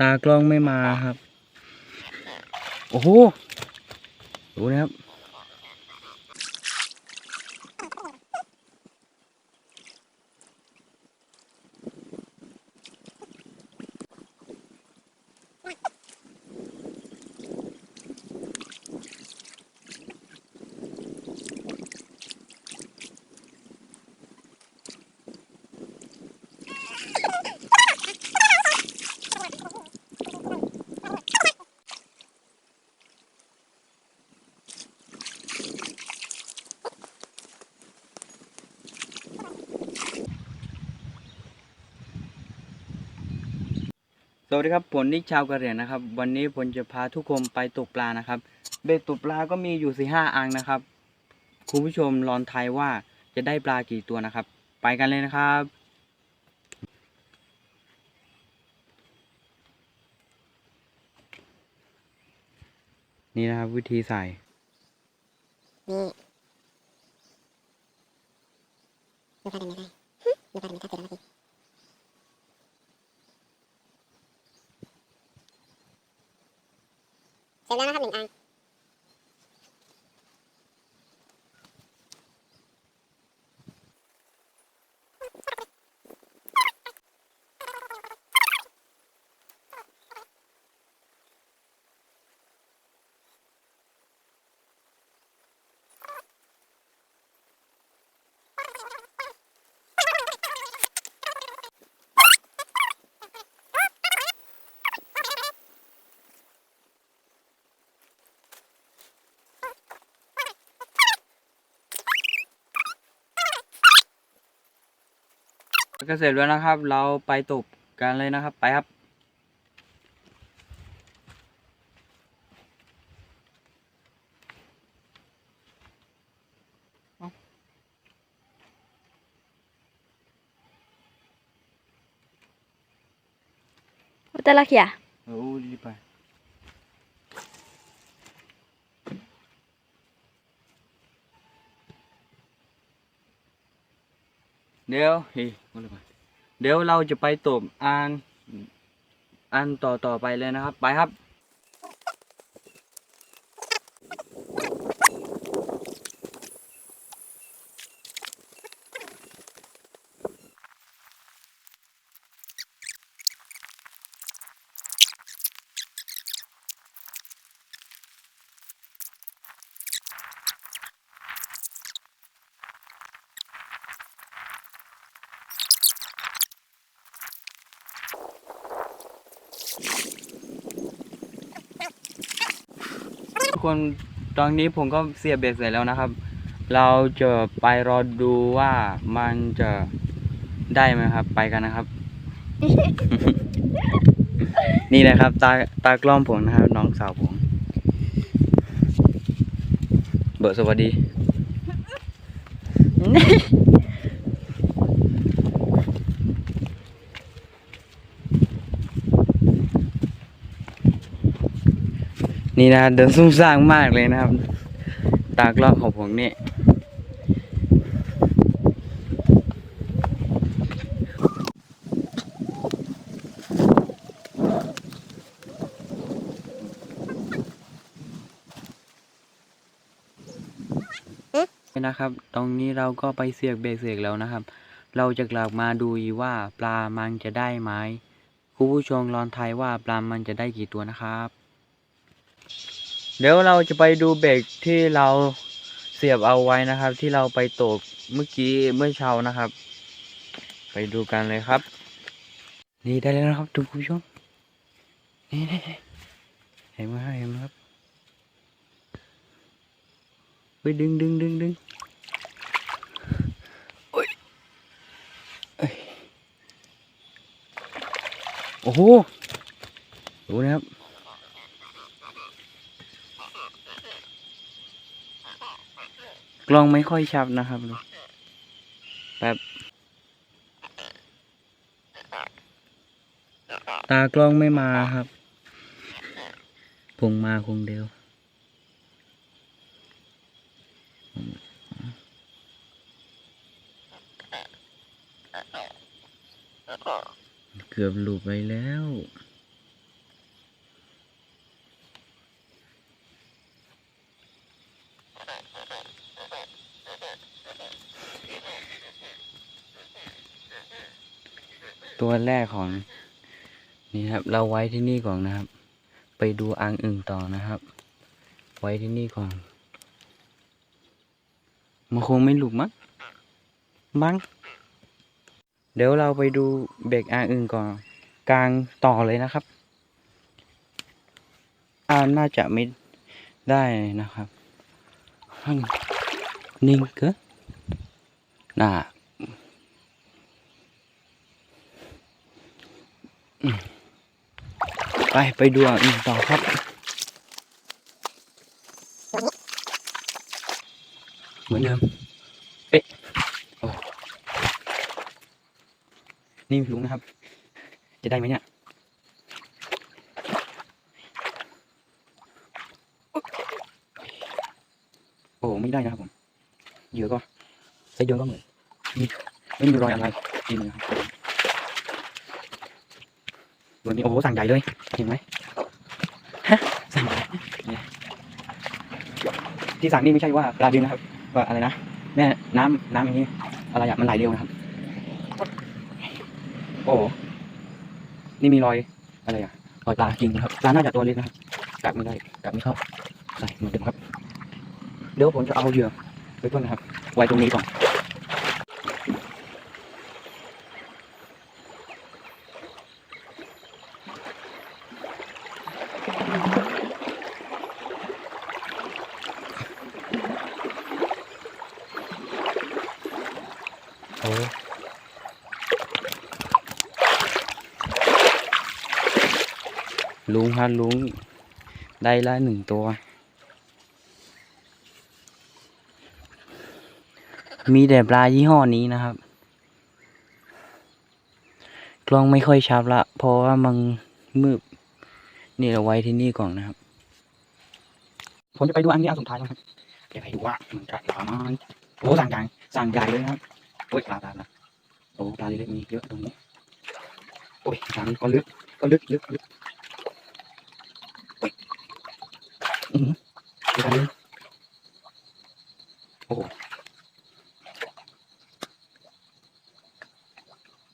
ตากล้องไม่มาครับ โอ้โห ดูนะครับ สวัสดีครับผมนิกชาวกระเหรี่ยงนะครับ วันนี้ผมจะพาทุกคนไปตกปลานะครับ เบ็ดตกปลาก็มีอยู่สี่ห้าอังนะครับคุณผู้ชมลองทายว่าจะได้ปลากี่ตัวนะครับ ไปกันเลยนะครับ นี่นะครับวิธีใส่นี่ดูพากันไม่ได้ดูพากันไม่ได้เสร็จแล้วเมื่อกี้ เสร็จแล้วนะครับหนึ่งอัน ก็เสร็จแล้วนะครับ เราไปตบกันเลยนะครับ ไปครับ Uta laki ya? โอ้รีบไป เดี๋ยวเฮ้ยเลยไปเดี๋ยวเราจะไปตบอันอันต่อต่อไปเลยนะครับ ไปครับ คนตอนนี้ผมก็เสียบเบรกเสร็จแล้วนะครับ เราจะไปรอดูว่ามันจะได้ไหมครับ ไปกันนะครับ นี่นะครับ ตาตากล้องผมนะครับ น้องสาวผมเบิร์ดสวัสดี นี่นะเดินซุ่มซ่ามมากเลยนะครับ ตากล้องของผมนี่นะครับ ตรงนี้เราก็ไปเสียกเบรกเสียกแล้วนะครับ เราจะกลับมาดูว่าปลามันจะได้ไหมคุณผู้ชมลองทายว่าปลามันจะได้กี่ตัวนะครับ เดี๋ยวเราจะไปดูเบรกที่เราเสียบเอาไว้นะครับ ที่เราไปตกเมื่อกี้เมื่อเช้านะครับ ไปดูกันเลยครับ นี่ได้แล้วนะครับทุกผู้ชมนี่นี่เห็นไหมครับเห็นไหมครับไปดึงดึงดึงดึงโอ้ยโอ้โหดูนะครับ ล้องไม่ค่อยชับนะครับดูแบบตากล้องไม่มาครับพงมาคงเดียวเกือบหลุดไปแล้ว ตัวแรกของนี่ครับ เราไว้ที่นี่ก่อนนะครับ ไปดูอ่างอึ่งต่อนะครับ ไว้ที่นี่ก่อน มันคงไม่หลุดมั้งมั้งเดี๋ยวเราไปดูเบรกอ่างอึ่งก่อน กลางต่อเลยนะครับอ่าน่าจะไม่ได้นะครับนนิ่งเกินน่าอืม ไปไปดูอ่างอึ่งต่อครับ เหมือนเดิมเอ๊ะโอ้นี่ลุงนะครับ จะได้ไหมเนี่ยโอ้ไม่ได้นะครับผมเหยื่อก็ใช้เดิมก็เหมือนไม่มีรอยอะไรกินเลยครับ ตัวนี้โอ้โหสั่งใหญ่เลย เห็นไหมฮะสั่งใหญ่เนี่ยที่สั่งนี่ไม่ใช่ว่าปลาดินนะครับว่าอะไรนะแม่น้ำน้ำอย่างนี้ อะไรอะมันไหลเร็วนะครับ โอ้โหนี่มีรอยอะไรอะรอยปลากินนะครับปลาน่าจะตัวเล็กนะครับกัดไม่ได้กัดไม่เข้าใส่เหมือนเดิมครับ เดี๋ยวผมจะเอาเหยื่อไปเพื่อนนะครับ ไว้ตรงนี้ก่อน ลุงครับลุงได้ละหนึ่งตัว มีแต่ปลายี่ห้อนี้นะครับ กล้องไม่ค่อยชับละ เพราะว่ามันมืดนี่เราไว้ที่นี่ก่อนนะครับ ผมจะไปดูอันนี้อันสุดท้ายนะครับจะไปดูว่ามันจะปลาไหมโอ้สั่งใหญ่สั่งใหญ่เลยครับโอ้ยปลาปลาปลาโอ้ปลาเล็กๆมีเยอะตรงนี้โอ้ยปลานี้ก็ลึกก็ลึกลึกลึกโอ้ยอือหือดูปลานี้ โอ้โห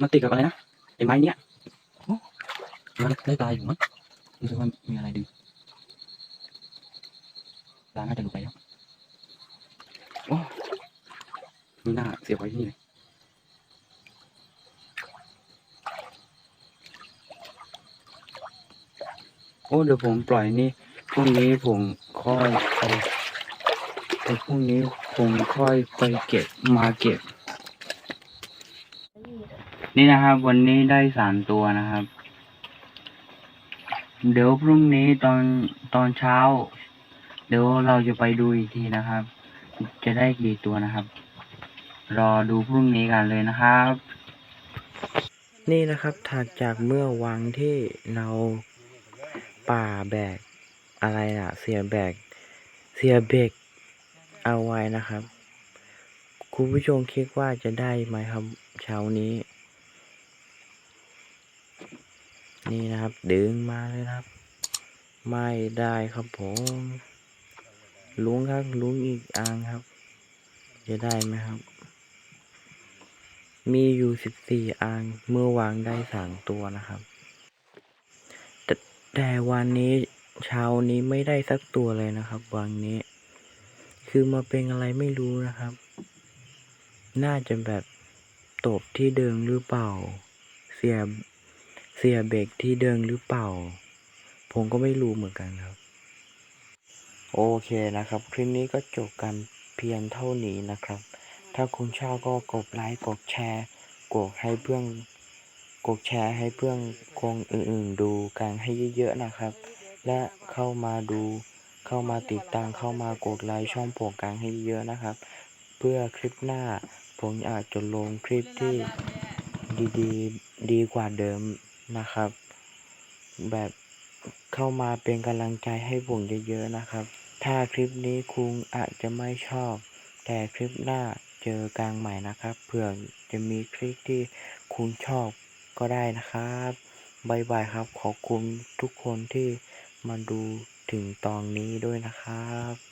มันติดกับอะไรนะไอ้ไม้เนี้ยโอ้มันได้ปลาอยู่มั้งรู้สึกว่ามีอะไรดึงปลาน่าจะหลุดไปแล้วโอ้มีหน้าเสียบไว้ที่นี่เลยโอ้เดี๋ยวผมปล่อยนี่พ รุ่งนี้ผมค่อยไปเดี๋ยวพรุ่งนี้ผมค่อยไปเก็บมาเก็บ นี่นะครับ วันนี้ได้สามตัวนะครับ เดี๋ยวพรุ่งนี้ตอนตอนเช้า เดี๋ยวเราจะไปดูอีกทีนะครับ จะได้กี่ตัวนะครับ รอดูพรุ่งนี้กันเลยนะครับ นี่นะครับถัดจากเมื่อวังที่เราป่าแบก อะไรอะเสียแบกเสียเบรกเอาไว้นะครับ คุณผู้ชมคิดว่าจะได้ไหมครับเช้านี้ นี่นะครับ ดึงมาเลยครับ ไม่ได้ครับผมลุงครับลุงอีกอ่างครับ จะได้ไหมครับ มีอยู่สิบสี่อ่างเมื่อวางได้สามตัวนะครับ แต่แต่วันนี้ เช้านี้ไม่ได้สักตัวเลยนะครับวันนี้ คือมาเป็นอะไรไม่รู้นะครับ น่าจะแบบตบที่เดิมหรือเปล่า เสียเสียเบรกที่เดิมหรือเปล่า ผมก็ไม่รู้เหมือนกันครับ โอเคนะครับ คลิปนี้ก็จบกันเพียงเท่านี้นะครับ ถ้าคุณชอบก็กดไลค์กดแชร์กดให้เพื่อนกดแชร์ให้เพื่อนคงอื่นๆดูกันให้เยอะๆนะครับ และเข้ามาดูเข้ามาติดตามเข้ามากดไลค์ช่องโปรกลางให้เยอะนะครับ เพื่อคลิปหน้าผมอาจจะลงคลิปที่ดีๆ ดีกว่าเดิมนะครับ แบบเข้ามาเป็นกำลังใจให้ผมเยอะๆนะครับ ถ้าคลิปนี้คุณอาจจะไม่ชอบ แต่คลิปหน้าเจอกันใหม่นะครับเผื่อจะมีคลิปที่คุณชอบก็ได้นะครับบายบายครับ ขอบคุณทุกคนที่ มาดูถึงตอนนี้ด้วยนะครับ